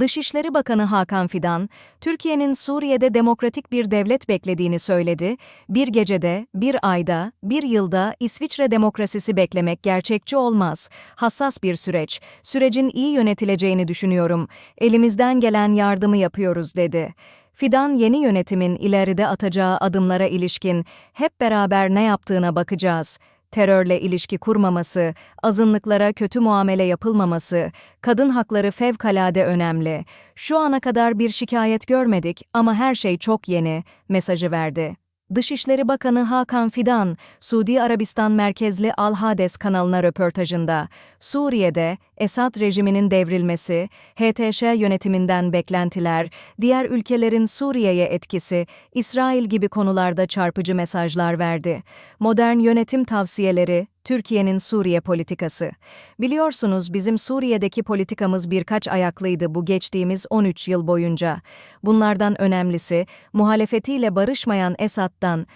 Dışişleri Bakanı Hakan Fidan, Türkiye'nin Suriye'de demokratik bir devlet beklediğini söyledi. Bir gecede, bir ayda, bir yılda İsviçre demokrasisi beklemek gerçekçi olmaz. Hassas bir süreç. Sürecin iyi yönetileceğini düşünüyorum. Elimizden gelen yardımı yapıyoruz dedi. Fidan yeni yönetimin ileride atacağı adımlara ilişkin hep beraber ne yaptığına bakacağız. Terörle ilişki kurmaması, azınlıklara kötü muamele yapılmaması, kadın hakları fevkalade önemli. Şu ana kadar bir şikayet görmedik ama her şey çok yeni, mesajı verdi. Dışişleri Bakanı Hakan Fidan, Suudi Arabistan merkezli Al Hades kanalına röportajında, Suriye'de Esad rejiminin devrilmesi, HTŞ yönetiminden beklentiler, diğer ülkelerin Suriye'ye etkisi, İsrail gibi konularda çarpıcı mesajlar verdi. Modern yönetim tavsiyeleri, Türkiye'nin Suriye politikası. Biliyorsunuz bizim Suriye'deki politikamız birkaç ayaklıydı bu geçtiğimiz 13 yıl boyunca. Bunlardan önemlisi, muhalefetiyle barışmayan Esad'dan